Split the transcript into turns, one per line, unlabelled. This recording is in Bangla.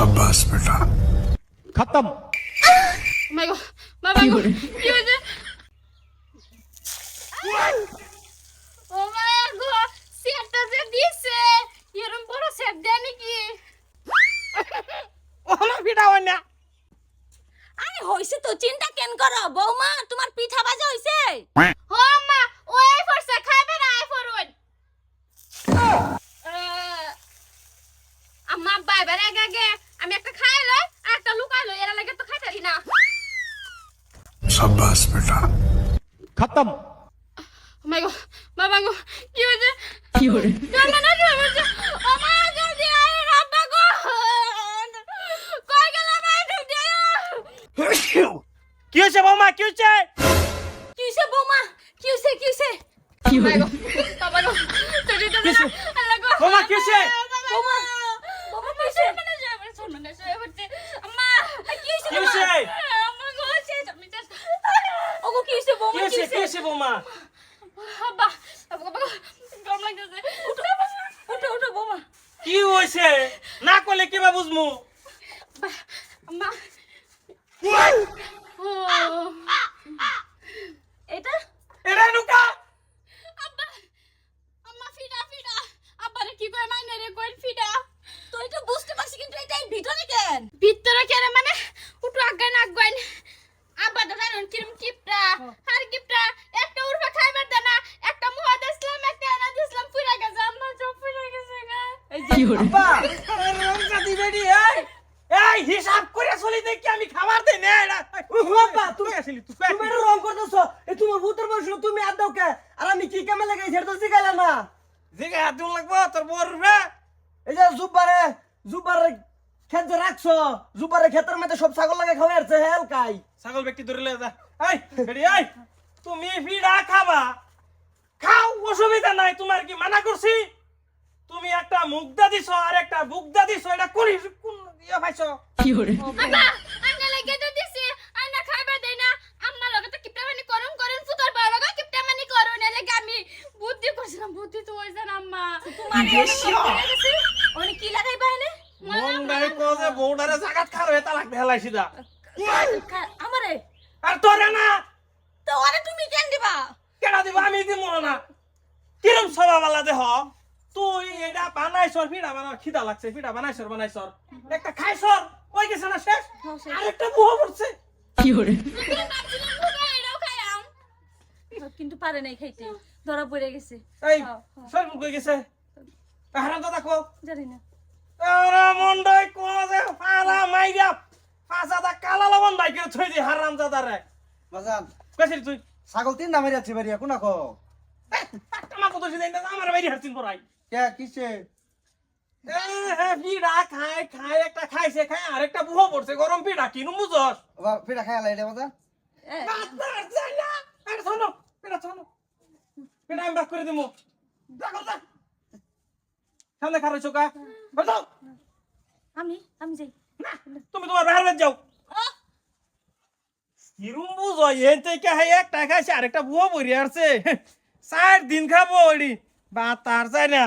সাব্বাস
বেটা। খতম। oh
oh হইছে তো চিন্তা কেন করো বৌমা তোমার পিঠা বাজা হইছে?
হ মা ও এই ফরসা খাইবে না আই ফরওয়ার্ড আম্মা বাইবার আগে আগে। আমি একটা খাই লই আর একটা লুকাই লই এরা লাগে তো খাইতারি না।
সাব্বাস বেটা।
খতম।
oh মাই গো বাবা গো কি হয়েছে? কি হয়েছে না না কি হয়েছে? আমা জলদি আয় রাব্বা
কি হয়েছে বৌমা কি হয়েছে?
কি হয়েছে বৌমা? কি হয়েছে কি হয়েছে?
কি oh কি
হয়েছে?
হইছে
কি
হইছে
বৌমা?
বাবা গরম লাগতেছে। উঠো
উঠো বৌমা।
কি হইছে? না কইলে কিবা বুঝমু
আম্মা ও
এটা
এটা নুকা
আব্বা আম্মা ফিডা ফিডা আব্বারে কি কয় মাইনে রে কইল ফিডা
তো এটা বুঝতে পারছি কিন্তু এটা এই ভিতরে কেন
ভিতরে কেন মানে উঠু আগান আগান আব্বা তো জানেন কিরম কিপটা আর কিপটা একটা উরফা খাইবার দেনা একটা মুহা দিছিলাম একটা আনা দিছিলাম পুরা গেছে আম্মা সব পুরা গেছে গা
এই
হিসাব করে চলি দেখি আমি খাবার দেই না
বাবা,
তুমি আসলি
তুমি রং করতেছো এ তোমার ভূতের বসল তুমি আর দাও কে? আর আমি কি কামে লাগাই সেটা তো শিখাইলাম না।
জিগা হাত দিন লাগবো তোর বর রে
এই যে জুব্বারে জুব্বারে খেত যে রাখছো জুব্বারে খেতের মধ্যে সব ছাগল লাগে আসছে হেল কাই
ছাগল ব্যক্তি ধরে লে যা। এই তুমি ভিড়া খাবা। খাও অসুবিধা নাই তোমার কি মানা করছি? মুগদা দিছো আর একটা বুগদা দিছো এটা কোন কোন ইয়া পাইছো?
আব্বা আন্না লাগে তো দিছি আন্না খাইবার দেই না। আম্মা লগে তো কিপটা মানি করুন করুন ফুতর বড় লগে কিপটা মানি করুন এলে আমি বুদ্ধি করছিলাম বুদ্ধি তো হইছে না আম্মা।
ওনে কি লাগাই বাইলে
মন নাই কোজে বউডারে জাগাত খারো এটা লাগবে হেলাইছি দা।
আমারে?
আর তোরে না।
তো আরে তুমি কেন দিবা?
কেডা দিব? আমি দিব না। কিরম সবাবালা দেহ? তুই এটা বানাইছর ফিডা বানা খিদা লাগছে ফিডা বানাইছর বানাইছর। একটা খাইছর ওই গেছে না শেষ? আরেকটা বুহ পড়ছে।
ভাবছিলাম ফুকা
কিন্তু পারে নাই খাইতে ধরা পড়ে গেছে।
এই সর মুখ গেছে? হারাম দাদা কো
জানি না।
আরে মন্ডই কোজে ফারা মাইরা ফাসাদা কালা লবণ বাইকে থই দি হারাম দাদা রে।
বাজান।
কইছিস তুই।
ছাগল তিন নামে যাচ্ছে বাড়ি কোনা কো
একটা মা কত দিন আমার বাইরে হারতিন পড়াই
কে কিসে?
এ হে পিড়া খায় খায় একটা খাইছে খায় আরেকটা বুহ পড়ছে গরম পিড়া কিনু মুজস
ফিরা খাই আলাই
না এটা শোনো পিড়া শোনো। পিড়া আমি বাক করে দিমু। দেখো যা সামনে খারো চোকা বাজাও
আমি আমি যাই।
তুমি তোমার বাইরে যাও। কিরম বুঝো থেকে একটা খাইছে আরেকটা বুয়া বইরে আসছে। চার দিন খাব ওইডি বা তার যায় না?